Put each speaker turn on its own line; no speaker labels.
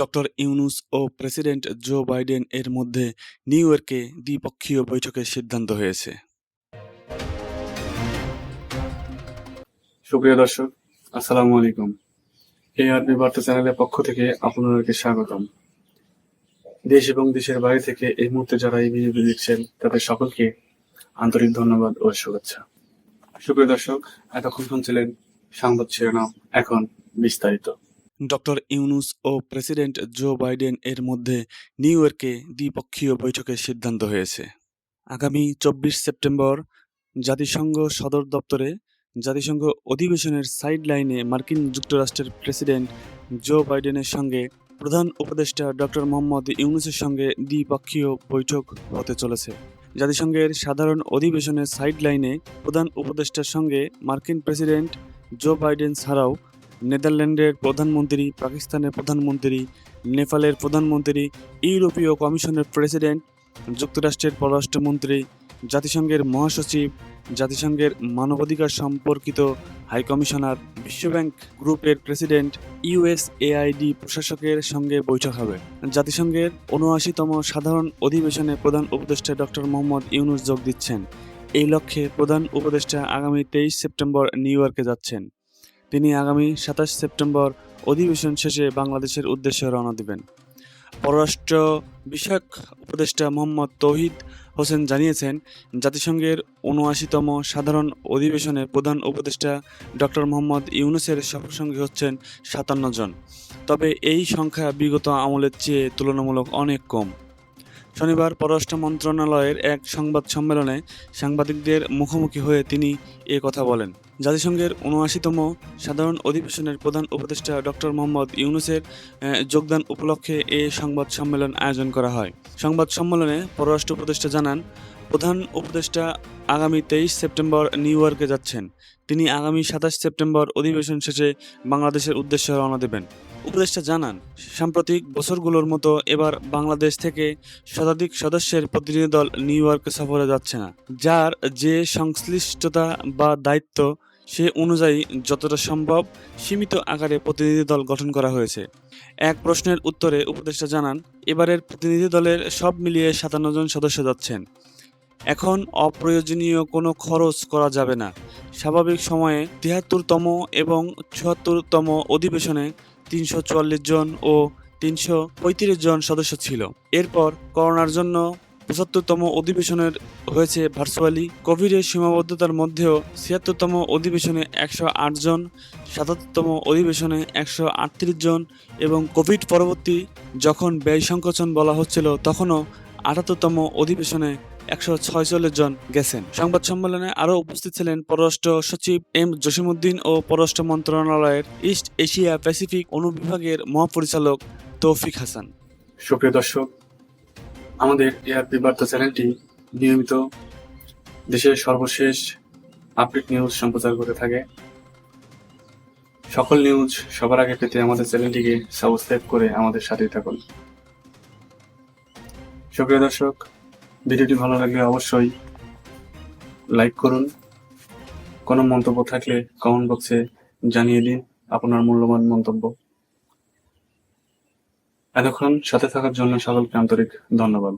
Doctor Yunus ও president Joe Biden এর মধ্যে নিউ ইয়র্কে দ্বিপক্ষীয় বৈঠকের সিদ্ধান্ত হয়েছে।
সুপ্রিয় দর্শক, আসসালামু আলাইকুম। এই আরবি বার্তা চ্যানেলের পক্ষ থেকে আপনাদেরকে স্বাগতম। দেশ এবং দেশের বাইরে থেকে এই মুহূর্তে যারা এই ভিডিওটি দেখছেন, তাদের সকলকে আন্তরিক ধন্যবাদ ও শুভেচ্ছা। সুপ্রিয় দর্শক, এতক্ষণ শুনছিলেন সংবাদ শিরোনাম, এখন বিস্তারিত।
ডক্টর ইউনুস ও প্রেসিডেন্ট জো বাইডেন এর মধ্যে নিউ ইয়র্কে দ্বিপক্ষীয় বৈঠকের সিদ্ধান্ত হয়েছে। আগামী চব্বিশ সেপ্টেম্বর জাতিসংঘ সদর দপ্তরে জাতিসংঘ অধিবেশনের সাইড লাইনে মার্কিন যুক্তরাষ্ট্রের প্রেসিডেন্ট জো বাইডেনের সঙ্গে প্রধান উপদেষ্টা ডক্টর মোহাম্মদ ইউনুসের সঙ্গে দ্বিপক্ষীয় বৈঠক হতে চলেছে। জাতিসংঘের সাধারণ অধিবেশনের সাইড লাইনে প্রধান উপদেষ্টার সঙ্গে মার্কিন প্রেসিডেন্ট জো বাইডেন ছাড়াও নেদারল্যান্ডের প্রধানমন্ত্রী, পাকিস্তানের প্রধানমন্ত্রী, নেপালের প্রধানমন্ত্রী, ইউরোপীয় কমিশনের প্রেসিডেন্ট, যুক্তরাষ্ট্রের পররাষ্ট্রমন্ত্রী, জাতিসংঘের মহাসচিব, জাতিসংঘের মানবাধিকার সম্পর্কিত হাইকমিশনার বিশ্বব্যাংক গ্রুপের প্রেসিডেন্ট, ইউএসএআইডি প্রশাসকের সঙ্গে বৈঠক হবে। জাতিসংঘের উনআশিতম সাধারণ অধিবেশনে প্রধান উপদেষ্টা ডক্টর মোহাম্মদ ইউনুস যোগ দিচ্ছেন। এই লক্ষ্যে প্রধান উপদেষ্টা আগামী তেইশ সেপ্টেম্বর নিউ ইয়র্কে যাচ্ছেন। তিনি আগামী সাতাশ সেপ্টেম্বর অধিবেশন শেষে বাংলাদেশের উদ্দেশ্যে রওনা দেবেন। পররাষ্ট্র বিষয়ক উপদেষ্টা মোহাম্মদ তৌহিদ হোসেন জানিয়েছেন, জাতিসংঘের উনআশিতম সাধারণ অধিবেশনে প্রধান উপদেষ্টা ডক্টর মোহাম্মদ ইউনুসের সফরসঙ্গী হচ্ছেন সাতান্ন জন। তবে এই সংখ্যা বিগত আমলের চেয়ে তুলনামূলক অনেক কম। শনিবার পররাষ্ট্র মন্ত্রণালয়ের এক সংবাদ সম্মেলনে সাংবাদিকদের মুখোমুখি হয়ে তিনি এ কথা বলেন। জাতিসংঘের উনআশিতম সাধারণ অধিবেশনের প্রধান উপদেষ্টা ডক্টর মোহাম্মদ ইউনুসের যোগদান উপলক্ষে এ সংবাদ সম্মেলন আয়োজন করা হয়। সংবাদ সম্মেলনে পররাষ্ট্র উপদেষ্টা জানান, প্রধান উপদেষ্টা আগামী তেইশ সেপ্টেম্বর নিউ ইয়র্কে যাচ্ছেন। তিনি আগামী সাতাশ সেপ্টেম্বর অধিবেশন শেষে বাংলাদেশের উদ্দেশ্যে রওনা দেবেন। উপদেষ্টা জানান, সাম্প্রতিক বছরগুলোর মতো এবার বাংলাদেশ থেকে শতাধিক সদস্যের প্রতিনিধি দল নিউ ইয়র্কে সফরে যাচ্ছে না। যার যে সংশ্লিষ্টতা বা দায়িত্ব সে অনুযায়ী যতটা সম্ভব সীমিত আকারে প্রতিনিধি দল গঠন করা হয়েছে। এক প্রশ্নের উত্তরে উপদেষ্টা জানান, এবারের প্রতিনিধি দলের সব মিলিয়ে সাতান্ন জন সদস্য যাচ্ছেন। এখন অপ্রয়োজনীয় কোনো খরচ করা যাবে না। স্বাভাবিক সময়ে তিয়াত্তরতম এবং চুয়াত্তরতম অধিবেশনে তিনশো চুয়াল্লিশ জন ও তিনশো পঁয়ত্রিশ জন সদস্য ছিল। এরপর করোনার জন্য পঁচাত্তরতম অধিবেশনের হয়েছে ভার্চুয়ালি। কোভিডের সীমাবদ্ধতার মধ্যেও ছিয়াত্তরতম অধিবেশনে একশো আট জন, সাতাত্তরতম অধিবেশনে একশো আটত্রিশ জন এবং কোভিড পরবর্তী যখন ব্যয় সংকোচন বলা হচ্ছিল তখনও আটাত্তরতম অধিবেশনে একশো ছয়চল্লিশ জন গেছেন। সংবাদ সম্মেলনে আরও উপস্থিত ছিলেন পররাষ্ট্র সচিব এম জসিমউদ্দিন ও পররাষ্ট্র মন্ত্রণালয়ের ইস্ট এশিয়া প্যাসিফিক অনুবিভাগের মহাপরিচালক তৌফিক হাসান।
সুপ্রিয় দর্শক, আমাদের এআরপি বার্তা চ্যানেলটি নিয়মিত দেশের সর্বশেষ আপডেট নিউজ সম্প্রচার করে থাকে। সকল নিউজ সবার আগে পেতে আমাদের চ্যানেলটিকে সাবস্ক্রাইব করে আমাদের সাথেই থাকুন। সুপ্রিয় দর্শক ভিডিওটি ভালো লাগলে অবশ্যই লাইক করুন। কোনো মন্তব্য থাকলে কমেন্ট বক্সে জানিয়ে দিন আপনার মূল্যবান মন্তব্য। এতক্ষণ সাথে থাকার জন্য সকলকে আন্তরিক ধন্যবাদ।